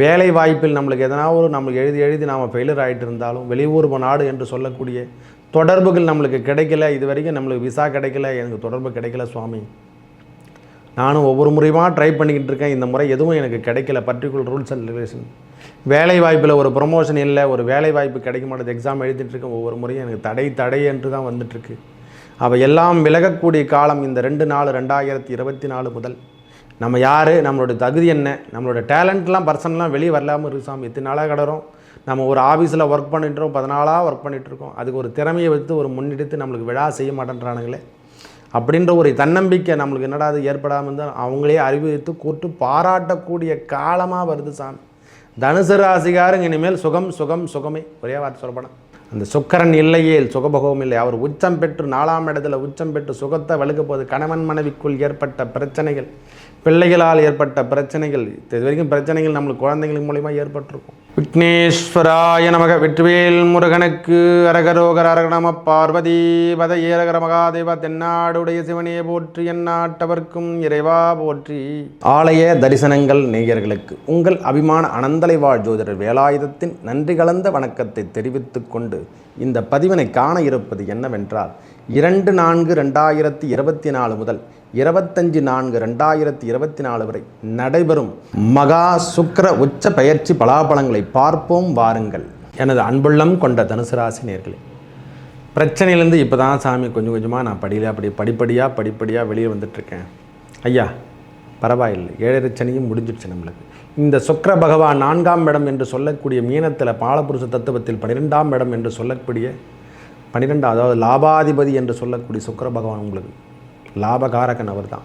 வேலை வாய்ப்பில் நம்மளுக்கு எதனா ஒரு நம்மளுக்கு எழுதி எழுதி நாம் ஃபெயிலியர் ஆகிட்டு இருந்தாலும் வெளியூர் நாடு என்று சொல்லக்கூடிய தொடர்புகள் நம்மளுக்கு கிடைக்கல இது வரைக்கும் நம்மளுக்கு விசா கிடைக்கல எனக்கு தொடர்பு கிடைக்கல சுவாமி. நானும் ஒவ்வொரு முறையுமா ட்ரை பண்ணிக்கிட்டு இருக்கேன். இந்த முறை எதுவும் எனக்கு கிடைக்கல. பர்டிகுலர் ரூல்ஸ் அண்ட் ரெகுலேஷன் வேலை வாய்ப்பில் ஒரு ப்ரொமோஷன் இல்லை ஒரு வேலை வாய்ப்பு கிடைக்க மாட்டேது. எக்ஸாம் எழுதிட்டு இருக்கேன். ஒவ்வொரு முறையும் எனக்கு தடை தடை என்று தான் வந்துட்டுருக்கு அவை எல்லாம் விலகக்கூடிய காலம் இந்த ரெண்டு நாலு ரெண்டாயிரத்தி இருபத்தி நாலு முதல். நம்ம யார் நம்மளோட தகுதி என்ன நம்மளோட டேலண்ட்லாம் பர்சன்லாம் வெளியே வரலாமல் இருக்கு சாமி. எத்தனை நாளாக கிடறோம். நம்ம ஒரு ஆஃபீஸில் ஒர்க் பண்ணிட்டுறோம் பதினாலாக ஒர்க் பண்ணிகிட்ருக்கோம் அதுக்கு ஒரு திறமையை வைத்து ஒரு முன்னெடுத்து நம்மளுக்கு விழா செய்ய மாட்டேன்றானுங்களே. அப்படின்ற ஒரு தன்னம்பிக்கை நம்மளுக்கு என்னடா அது ஏற்படாமல் இருந்தால் அவங்களே அறிவித்து கூட்டு பாராட்டக்கூடிய காலமாக வருது சாமி. தனுசு ராசிகாரங்க இனிமேல் சுகம் சுகம் சுகமே. ஒரே வார்த்தை சொல்லப்படும் அந்த சுக்கரன் இல்லையே சுகபோகம் இல்லை. அவர் உச்சம் பெற்று நாலாம் இடத்துல உச்சம் பெற்று சுகத்தை வழுக்க போது கணவன் மனைவிக்குள் ஏற்பட்ட பிரச்சனைகள். பிள்ளைகளால் ஏற்பட்ட பிரச்சனைகள் இது வரைக்கும் பிரச்சனைகள் நம்மளுக்கு குழந்தைகள் மூலிமா ஏற்பட்டிருக்கும். விக்னேஸ்வராய நமக வெற்றிவேல் முருகனுக்கு அரகரோகர அரகணம பார்வதி பத ஏரகர மகாதேவ தென்னாடுடைய சிவனே போற்றி எந்நாட்டவர்க்கும் இறைவா போற்றி. ஆலய தரிசனங்கள் நேயர்களுக்கு உங்கள் அபிமான அனந்தலை வாழ் ஜோதிடர் வேலாயுதத்தின் நன்றி கலந்த வணக்கத்தை தெரிவித்துக் கொண்டு இந்த பதிவினை காண இருப்பது என்னவென்றால் இரண்டு நான்கு ரெண்டாயிரத்தி இருபத்தி நாலு முதல் இருபத்தஞ்சு நான்கு ரெண்டாயிரத்தி இருபத்தி நாலு வரை நடைபெறும் மகா சுக்கர உச்ச பயிற்சி பலாபலங்களை பார்ப்போம் வாருங்கள். எனது அன்புள்ளம் கொண்ட தனுசு ராசி நேர்களே பிரச்சனையிலேருந்து இப்போ தான் சாமி கொஞ்சம் கொஞ்சமாக நான் படியில் அப்படி படிப்படியாக படிப்படியாக வெளியே வந்துட்டுருக்கேன். ஐயா பரவாயில்லை. ஏழரை சனியும் முடிஞ்சிடுச்சு நம்மளுக்கு. இந்த சுக்கர பகவான் நான்காம் இடம் என்று சொல்லக்கூடிய மீனத்தில் பாலபுருஷ தத்துவத்தில் பன்னிரெண்டாம் இடம் என்று சொல்லக்கூடிய பன்னிரெண்டாம் அதாவது லாபாதிபதி என்று சொல்லக்கூடிய சுக்கர பகவான் உங்களுக்கு. லாபகாரகன் அவர் தான்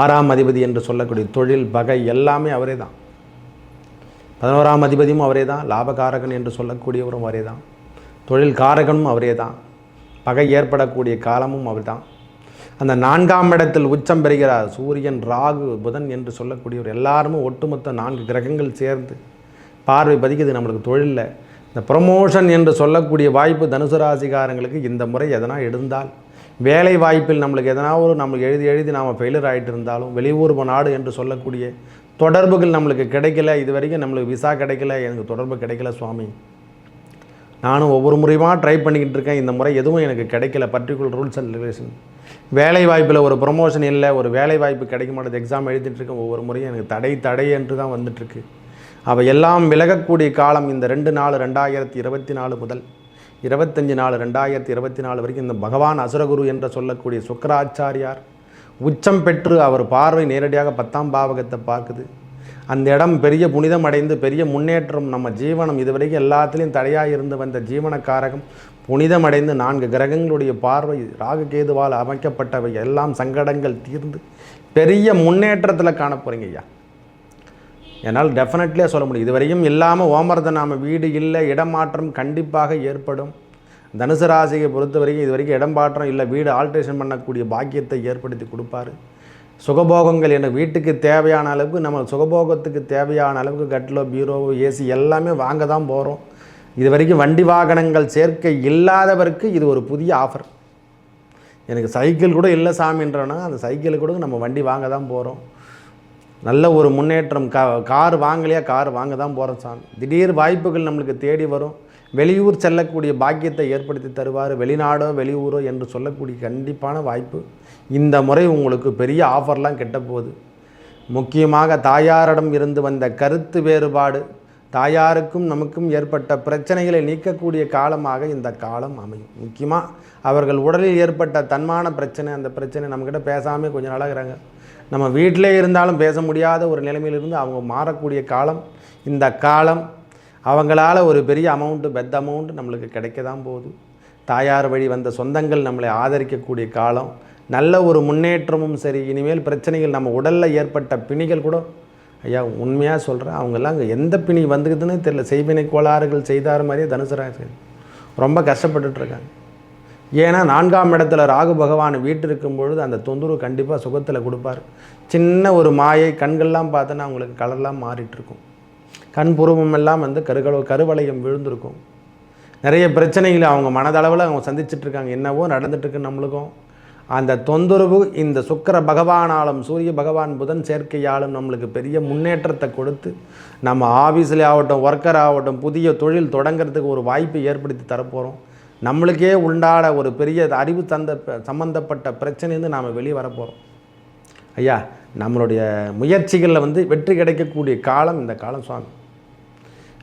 ஆறாம் அதிபதி என்று சொல்லக்கூடிய தொழில் பகை எல்லாமே அவரே தான் பதினோராம் அதிபதியும் அவரே தான் லாபகாரகன் என்று சொல்லக்கூடியவரும் அவரே தான் தொழில் காரகனும் அவரே தான் பகை ஏற்படக்கூடிய காலமும் அவர் தான் அந்த நான்காம் இடத்தில் உச்சம் பெறுகிறார் சூரியன் ராகு புதன் என்று சொல்லக்கூடியவர். எல்லாருமே ஒட்டுமொத்த நான்கு கிரகங்கள் சேர்ந்து பார்வை பதிக்குது நம்மளுக்கு தொழிலில். இந்த ப்ரமோஷன் என்று சொல்லக்கூடிய வாய்ப்பு தனுசு ராசிகாரங்களுக்கு இந்த முறை எதனா இருந்தால் வேலை வாய்ப்பில் நம்மளுக்கு எதனா ஒரு நம்மளுக்கு எழுதி எழுதி நாம் ஃபெயிலியர் ஆகிட்டு இருந்தாலும் வெளியூர் நாடு என்று சொல்லக்கூடிய தொடர்புகள் நம்மளுக்கு கிடைக்கல இது வரைக்கும் நம்மளுக்கு விசா கிடைக்கல எனக்கு தொடர்பு கிடைக்கல சுவாமி. நானும் ஒவ்வொரு முறையுமா ட்ரை பண்ணிக்கிட்டு இருக்கேன். இந்த முறை எதுவும் எனக்கு கிடைக்கல. பர்டிகுலர் ரூல்ஸ் அண்ட் ரெகுலேஷன் வேலை வாய்ப்பில் ஒரு ப்ரொமோஷன் இல்லை ஒரு வேலை வாய்ப்பு கிடைக்க மாட்டேது எக்ஸாம் எழுதிட்டுருக்கேன் ஒவ்வொரு முறையும் எனக்கு தடை தடை என்று தான் வந்துட்டுருக்கு. அவை எல்லாம் விலகக்கூடிய காலம் இந்த ரெண்டு நாலு ரெண்டாயிரத்தி இருபத்தி நாலு முதல் இருபத்தஞ்சி நாலு ரெண்டாயிரத்தி இருபத்தி நாலு வரைக்கும் இந்த பகவான் அசுரகுரு என்று சொல்லக்கூடிய சுக்கராச்சாரியார் உச்சம் பெற்று அவர் பார்வை நேரடியாக பத்தாம் பாவகத்தை பார்க்குது. அந்த இடம் பெரிய புனிதம் அடைந்து பெரிய முன்னேற்றம் நம்ம ஜீவனம் இதுவரைக்கும் எல்லாத்துலேயும் தடையாக இருந்து வந்த ஜீவனக்காரகம் புனிதம் அடைந்து நான்கு கிரகங்களுடைய பார்வை ராகுகேதுவால் அமைக்கப்பட்டவை எல்லாம் சங்கடங்கள் தீர்ந்து பெரிய முன்னேற்றத்தில் காண போகிறீங்க ஐயா. என்னால் டெஃபினெட்லியாக சொல்ல முடியும். இதுவரையும் இல்லாமல் ஓமரத நாம வீடு இல்லை இடமாற்றம் கண்டிப்பாக ஏற்படும். தனுசு ராசியை பொறுத்த வரைக்கும் இது வரைக்கும் இடம் மாற்றம் இல்லை வீடு ஆல்ட்ரேஷன் பண்ணக்கூடிய பாக்கியத்தை ஏற்படுத்தி கொடுப்பாரு. சுகபோகங்கள் என வீட்டுக்கு தேவையான அளவுக்கு நம்ம சுகபோகத்துக்கு தேவையான அளவுக்கு கட்டிலோ பீரோவோ ஏசி எல்லாமே வாங்க தான் போகிறோம் இது வரைக்கும் வண்டி வாகனங்கள் சேர்க்கை இல்லாதவருக்கு இது ஒரு புதிய ஆஃபர் எனக்கு சைக்கிள் கூட இல்லை சாமின்றோன்னா அந்த சைக்கிள் கூட நம்ம வண்டி வாங்க தான் போகிறோம் நல்ல ஒரு முன்னேற்றம். கா கார் வாங்கலையா? கார் வாங்க தான் போகிறோம் சாமி. திடீர் வாய்ப்புகள் நம்மளுக்கு தேடி வரும். வெளியூர் செல்லக்கூடிய பாக்கியத்தை ஏற்படுத்தி தருவார். வெளிநாடோ வெளியூரோ என்று சொல்லக்கூடிய கண்டிப்பான வாய்ப்பு. இந்த முறை உங்களுக்கு பெரிய ஆஃபர்லாம் கெட்ட போகுது முக்கியமாக தாயாரிடம் இருந்து வந்த கருத்து வேறுபாடு தாயாருக்கும் நமக்கும் ஏற்பட்ட பிரச்சனைகளை நீக்கக்கூடிய காலமாக இந்த காலம் அமையும். முக்கியமாக அவர்கள் உடலில் ஏற்பட்ட தன்மான பிரச்சனை அந்த பிரச்சனை நம்மக்கிட்ட பேசாமல் கொஞ்சம் நாளாக இருக்கிறாங்க நம்ம வீட்டிலே இருந்தாலும் பேச முடியாத ஒரு நிலைமையிலிருந்து அவங்க மாறக்கூடிய காலம். இந்த காலம் அவங்களால ஒரு பெரிய அமௌண்ட்டு பெத் அமௌண்ட் நம்மளுக்கு கிடைக்க தான் போகுது. தாயார் வழி வந்த சொந்தங்கள் நம்மளை ஆதரிக்கக்கூடிய காலம் நல்ல ஒரு முன்னேற்றமும் சரி இனிமேல் பிரச்சனைகள் நம்ம உடலில் ஏற்பட்ட பிணிகள் கூட ஐயா உண்மையாக சொல்கிறேன் அவங்கெல்லாம் அங்கே எந்த பிணி வந்துக்குதுன்னு தெரியல. செய்வினை கோளாறுகள் செய்தார் மாதிரியே தனுசு ரொம்ப கஷ்டப்பட்டுட்ருக்காங்க ஏன்னா நான்காம் இடத்துல ராகு பகவான் வீட்டு இருக்கும் பொழுது அந்த தொந்தரவு கண்டிப்பாக சுகத்தில் கொடுப்பார். சின்ன ஒரு மாயை கண்கள்லாம் பார்த்தோன்னா அவங்களுக்கு கலர்லாம் மாறிட்டுருக்கும் கண் எல்லாம் வந்து கருகளோ கருவளையம் விழுந்திருக்கும். நிறைய பிரச்சனைகளை அவங்க மனதளவில் அவங்க சந்திச்சிட்ருக்காங்க என்னவோ நடந்துட்டுருக்கு நம்மளுக்கும். அந்த தொந்தரவு இந்த சுக்கிர பகவானாலும் சூரிய பகவான் புதன் சேர்க்கையாலும் நம்மளுக்கு பெரிய முன்னேற்றத்தை கொடுத்து நம்ம ஆஃபீஸில் ஆகட்டும் ஒர்க்கர் ஆகட்டும் புதிய தொழில் தொடங்கிறதுக்கு ஒரு வாய்ப்பை ஏற்படுத்தி தரப்போகிறோம் நம்மளுக்கே உண்டான ஒரு பெரிய அறிவு தந்த சம்மந்தப்பட்ட பிரச்சனையிலேருந்து நாம் வெளியே வரப்போகிறோம் ஐயா நம்மளுடைய முயற்சிகளில் வந்து வெற்றி கிடைக்கக்கூடிய காலம் இந்த காலம் சுவாமி.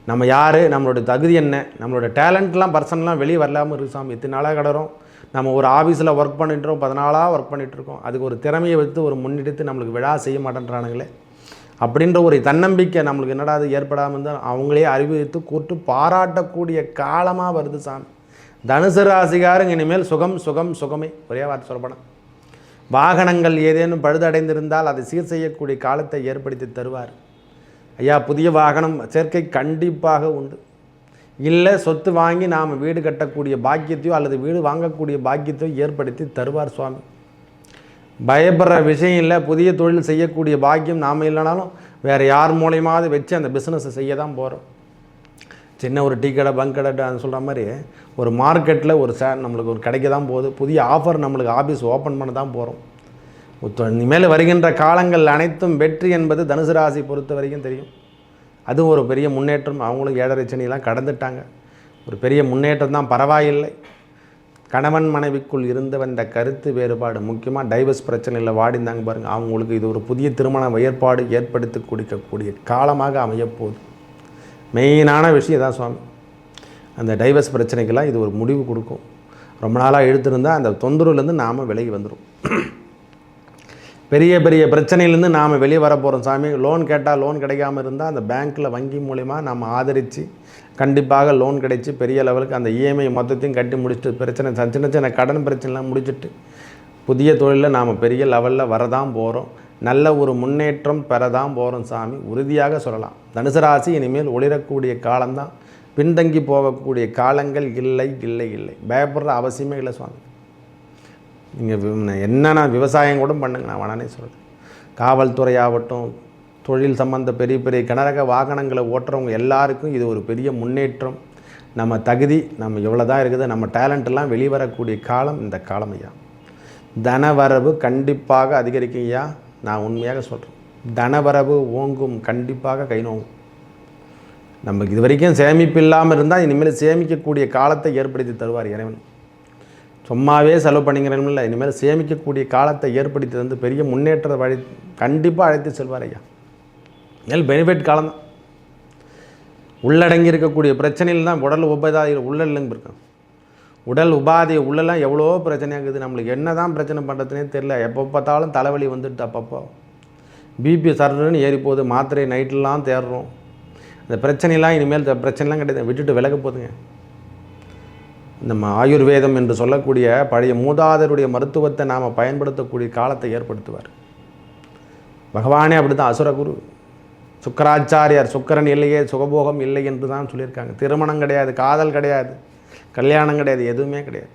நம்ம யார் நம்மளுடைய தகுதி என்ன நம்மளோட டேலண்ட்லாம் பர்சன்லாம் வெளியே வரலாமல் இருக்கு சாமி எத்தனை நாளாக கிடறோம்? நம்ம ஒரு ஆஃபீஸில் ஒர்க் பண்ணிட்டுறோம் பதினாலாக ஒர்க் பண்ணிகிட்ருக்கோம் அதுக்கு ஒரு திறமையை வைத்து ஒரு முன்னெடுத்து நம்மளுக்கு விழா செய்ய மாட்டேன்றானுங்களே. அப்படின்ற ஒரு தன்னம்பிக்கை நம்மளுக்கு என்னடா அது ஏற்படாமல் இருந்தால் அவங்களே அறிவித்து கூட்டு பாராட்டக்கூடிய காலமாக வருது சாமி தனுசு ராசிகாரங்க இனிமேல் சுகம் சுகம் சுகமே. ஒரே வார்த்தை சொல்லப்படும் வாகனங்கள் ஏதேனும் பழுதடைந்திருந்தால் அதை சீர் செய்யக்கூடிய காலத்தை ஏற்படுத்தி தருவார். ஐயா புதிய வாகனம் சேர்க்கை கண்டிப்பாக உண்டு. இல்லை சொத்து வாங்கி நாம் வீடு கட்டக்கூடிய பாக்கியத்தையோ அல்லது வீடு வாங்கக்கூடிய பாக்கியத்தையோ ஏற்படுத்தி தருவார் சுவாமி. பயப்படுற விஷயம் இல்லை புதிய தொழில் செய்யக்கூடிய பாக்கியம் நாம் இல்லைனாலும் வேறு யார் மூலயமாவது வச்சு அந்த பிஸ்னஸை செய்ய தான் போகிறோம் சின்ன ஒரு டீ கடை பங்க் கடை சொல்கிற மாதிரி ஒரு மார்க்கெட்டில் ஒரு சே நம்மளுக்கு ஒரு கிடைக்க தான் போகுது. புதிய ஆஃபர் நம்மளுக்கு ஆஃபீஸ் ஓப்பன் பண்ண தான் போகிறோம் இனிமேல் வருகின்ற காலங்கள் அனைத்தும் வெற்றி என்பது தனுசு ராசி பொறுத்த வரைக்கும் தெரியும். அதுவும் ஒரு பெரிய முன்னேற்றம். அவங்களும் ஏழரை சனியெல்லாம் கடந்துட்டாங்க. ஒரு பெரிய முன்னேற்றம் தான் பரவாயில்லை. கணவன் மனைவிக்குள் இருந்த வந்த கருத்து வேறுபாடு முக்கியமாக டைவர்ஸ் பிரச்சனையில் வாடிந்தாங்க பாருங்கள் அவங்களுக்கு இது ஒரு புதிய திருமண ஏற்பாடு ஏற்படுத்தி கொடுக்கக்கூடிய காலமாக அமையப்போகுது மெயினான விஷயம் தான் சுவாமி. அந்த டைவர்ஸ் பிரச்சனைக்கெல்லாம் இது ஒரு முடிவு கொடுக்கும். ரொம்ப நாளாக எழுத்துருந்தால் அந்த தொந்தரவுலேருந்து நாம் விலகி வந்துடும் பெரிய பெரிய பிரச்சனையிலேருந்து நாம் வெளியே வர போகிறோம் சாமி. லோன் கேட்டால் லோன் கிடைக்காம இருந்தால் அந்த பேங்க்கில் வங்கி மூலிமா நம்ம ஆதரித்து கண்டிப்பாக லோன் கிடைச்சி பெரிய லெவலுக்கு அந்த இஎம்ஐ மொத்தத்தையும் கட்டி முடிச்சுட்டு பிரச்சனை சின்ன சின்ன கடன் பிரச்சனைலாம் முடிச்சுட்டு புதிய தொழிலில் நாம் பெரிய லெவலில் வரதான் போகிறோம் நல்ல ஒரு முன்னேற்றம் பெறதான் போகிறோம் சாமி. உறுதியாக சொல்லலாம். தனுசு ராசி இனிமேல் ஒளிரக்கூடிய காலம்தான். பின்தங்கி போகக்கூடிய காலங்கள் இல்லை இல்லை இல்லை. பயப்படுற அவசியமே இல்லை சுவாமி. நீங்கள் என்னென்ன விவசாயம் கூட பண்ணுங்க நான் வேணானே சொல்கிறேன் காவல்துறை ஆகட்டும் தொழில் சம்மந்த பெரிய பெரிய கனரக வாகனங்களை ஓட்டுறவங்க எல்லாருக்கும் இது ஒரு பெரிய முன்னேற்றம். நம்ம தகுதி நம்ம எவ்வளோ தான் இருக்குது நம்ம டேலண்ட்டெல்லாம் வெளிவரக்கூடிய காலம் இந்த காலம் ஐயா. தனவரவு கண்டிப்பாக அதிகரிக்கும் ஐயா. நான் உண்மையாக சொல்கிறேன் தனவரவு ஓங்கும் கண்டிப்பாக கை நோங்கும். நமக்கு இது வரைக்கும் சேமிப்பு இல்லாமல் இருந்தால் இனிமேல் சேமிக்கக்கூடிய காலத்தை ஏற்படுத்தி தருவார் இறைவன். சும்மாவே செலவு பண்ணிக்கிறேன்னு இல்லை இனிமேல் சேமிக்கக்கூடிய காலத்தை ஏற்படுத்தி தந்து பெரிய முன்னேற்ற வழி கண்டிப்பாக அழைத்து செல்வார் ஐயா. மேல் பெனிஃபிட் காலம்தான். உள்ளடங்கி இருக்கக்கூடிய பிரச்சனையில் தான் உடல் உபாதைகள் உள்ள இல்லைங்க இருக்கும் உடல் உபாதை உள்ளெல்லாம் எவ்வளோ பிரச்சனையாக இருக்குது. நம்மளுக்கு என்ன தான் பிரச்சனை பண்ணுறதுனே தெரில எப்போ பார்த்தாலும் தலைவலி வந்துட்டு அப்பப்போ. பிபி சர்ன்னு ஏறி போகுது மாத்திரை நைட்லாம் தேடுறோம். அந்த பிரச்சனைலாம் இனிமேல் பிரச்சனைலாம் கிடையாது. விட்டுட்டு விலக போதுங்க நம்ம ஆயுர்வேதம் என்று சொல்லக்கூடிய பழைய மூதாதருடைய மருத்துவத்தை நாம் பயன்படுத்தக்கூடிய காலத்தை ஏற்படுத்துவார். பகவானே அப்படி தான் அசுரகுரு சுக்கராச்சாரியார். சுக்கரன் இல்லையே சுகபோகம் இல்லை என்று தான் சொல்லியிருக்காங்க. திருமணம் கிடையாது காதல் கிடையாது. கல்யாணம் கிடையாது எதுவுமே கிடையாது.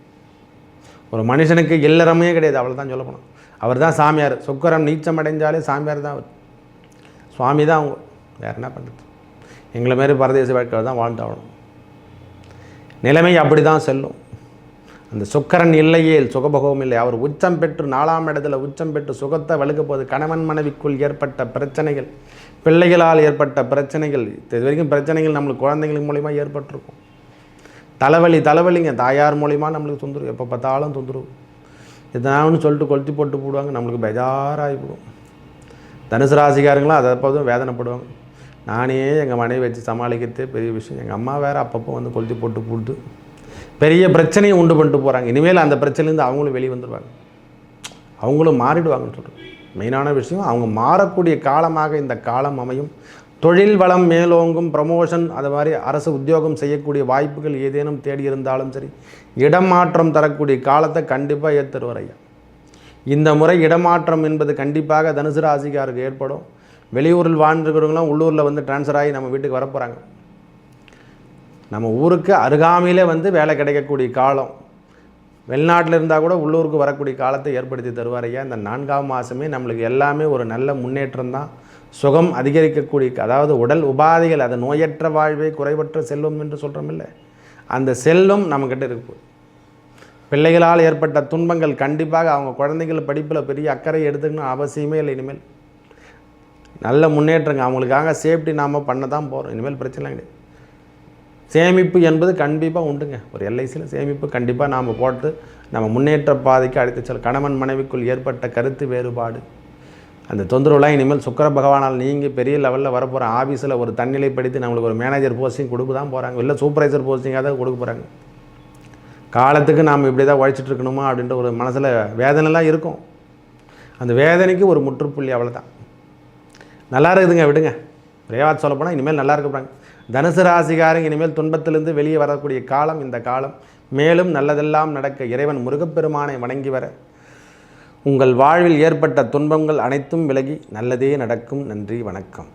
ஒரு மனுஷனுக்கு இல்லறமே கிடையாது அவ்வளோதான் தான் சொல்ல போனோம் அவர் தான் சாமியார். சுக்கரம் நீச்சம் அடைஞ்சாலே சாமியார் தான் அவர். சுவாமி தான் அவங்க. வேறு என்ன பண்ணுறது எங்களை மாரி பரதேச வாழ்க்கையில் தான் வாழ்ந்தாகணும். நிலைமை அப்படி தான் செல்லும். அந்த சுக்கரன் இல்லையே சுகபோகம் இல்லை. அவர் உச்சம் பெற்று நாலாம் இடத்துல உச்சம் பெற்று சுகத்தை வழுக்க போது கணவன் மனைவிக்குள் ஏற்பட்ட பிரச்சனைகள் பிள்ளைகளால் ஏற்பட்ட பிரச்சனைகள் இது வரைக்கும் பிரச்சனைகள் நம்மளுக்கு குழந்தைங்களுக்கு மூலிமா ஏற்பட்டிருக்கும். தலைவலி தலைவலிங்க. தாயார் மூலிமா நம்மளுக்கு தொந்தரவு. எப்போ பார்த்தாலும் தொந்தரவு. எதனாலும் சொல்லிட்டு கொளுத்தி போட்டு போடுவாங்க. நம்மளுக்கு பெஜாராகிவிடும் தனுசு ராசிக்காரங்களாம் அதை எப்போதும் வேதனைப்படுவாங்க. நானே எங்கள் மனைவி வச்சு சமாளிக்கிறதே பெரிய விஷயம். எங்கள் அம்மா வேறு அப்பப்போ வந்து கொளுத்தி போட்டு போட்டு பெரிய பிரச்சனையை உண்டு பண்ணிட்டு போகிறாங்க இனிமேல் அந்த பிரச்சனைலேருந்து அவங்களும் வெளியே வந்துடுவாங்க அவங்களும் மாறிடுவாங்கன்னு சொல்கிறேன் மெயினான விஷயம் அவங்க மாறக்கூடிய காலமாக இந்த காலம் அமையும். தொழில் வளம் மேலோங்கும் ப்ரமோஷன் அது மாதிரி அரசு உத்தியோகம் செய்யக்கூடிய வாய்ப்புகள் ஏதேனும் தேடி இருந்தாலும் சரி இடமாற்றம் தரக்கூடிய காலத்தை கண்டிப்பாக ஏற்றுருவார் ஐயா. இந்த முறை இடமாற்றம் என்பது கண்டிப்பாக தனுசு ராசிக்காருக்கு ஏற்படும். வெளியூரில் வாழ்ந்துருக்கிறவங்களாம் உள்ளூரில் வந்து ட்ரான்ஸ்ஃபர் ஆகி நம்ம வீட்டுக்கு வரப்போகிறாங்க நம்ம ஊருக்கு அருகாமையிலே வந்து வேலை கிடைக்கக்கூடிய காலம். வெளிநாட்டில் இருந்தால் கூட உள்ளூருக்கு வரக்கூடிய காலத்தை ஏற்படுத்தி தருவார் ஐயா. இந்த நான்காம் மாதமே நம்மளுக்கு எல்லாமே ஒரு நல்ல முன்னேற்றம் தான். சுகம் அதிகரிக்கக்கூடிய அதாவது உடல் உபாதைகள் அது நோயற்ற வாழ்வே குறைவற்ற செல்வம் என்று சொல்கிறோம் இல்லை அந்த செல்லும் நம்மக்கிட்ட இருக்கு. பிள்ளைகளால் ஏற்பட்ட துன்பங்கள் கண்டிப்பாக அவங்க குழந்தைகள் படிப்பில் பெரிய அக்கறை எடுத்துக்கணும் அவசியமே இல்லை இனிமேல். நல்ல முன்னேற்றங்க. அவங்களுக்காக சேஃப்டி நாம் பண்ண தான் போகிறோம் இனிமேல் பிரச்சனை கிடையாது சேமிப்பு என்பது கண்டிப்பாக உண்டுங்க. ஒரு எல்ஐசியில் சேமிப்பு கண்டிப்பாக நாம் போட்டு நம்ம முன்னேற்ற பாதைக்கு அழைத்து செல்ல. கணவன் மனைவிக்குள் ஏற்பட்ட கருத்து வேறுபாடு. அந்த தொந்தரவுலாம் இனிமேல் சுக்கர பகவானால் நீங்கள் பெரிய லெவலில் வரப்போகிற ஆஃபீஸில் ஒரு தன்னிலை படித்து நம்மளுக்கு ஒரு மேனேஜர் போஸ்டிங் கொடுக்க தான் போகிறாங்க இல்லை சூப்பர்வைசர் போஸ்டிங்காக தான் கொடுக்க போகிறாங்க காலத்துக்கு நாம் இப்படி தான் உழைச்சிட்டு இருக்கணுமா அப்படின்ற ஒரு மனசில் வேதனைலாம் இருக்கும். அந்த வேதனைக்கு ஒரு முற்றுப்புள்ளி அவ்வளோதான் நல்லா இருக்குதுங்க விடுங்க. ரேவாத் சொல்ல போனால் இனிமேல் நல்லா இருக்க போகிறாங்க தனுசு ராசிகாரங்க இனிமேல் துன்பத்திலிருந்து வெளியே வரக்கூடிய காலம் இந்த காலம். மேலும் நல்லதெல்லாம் நடக்க இறைவன் முருகப்பெருமானை வணங்கி வர உங்கள் வாழ்வில் ஏற்பட்ட துன்பங்கள் அனைத்தும் விலகி நல்லதே நடக்கும். நன்றி வணக்கம்.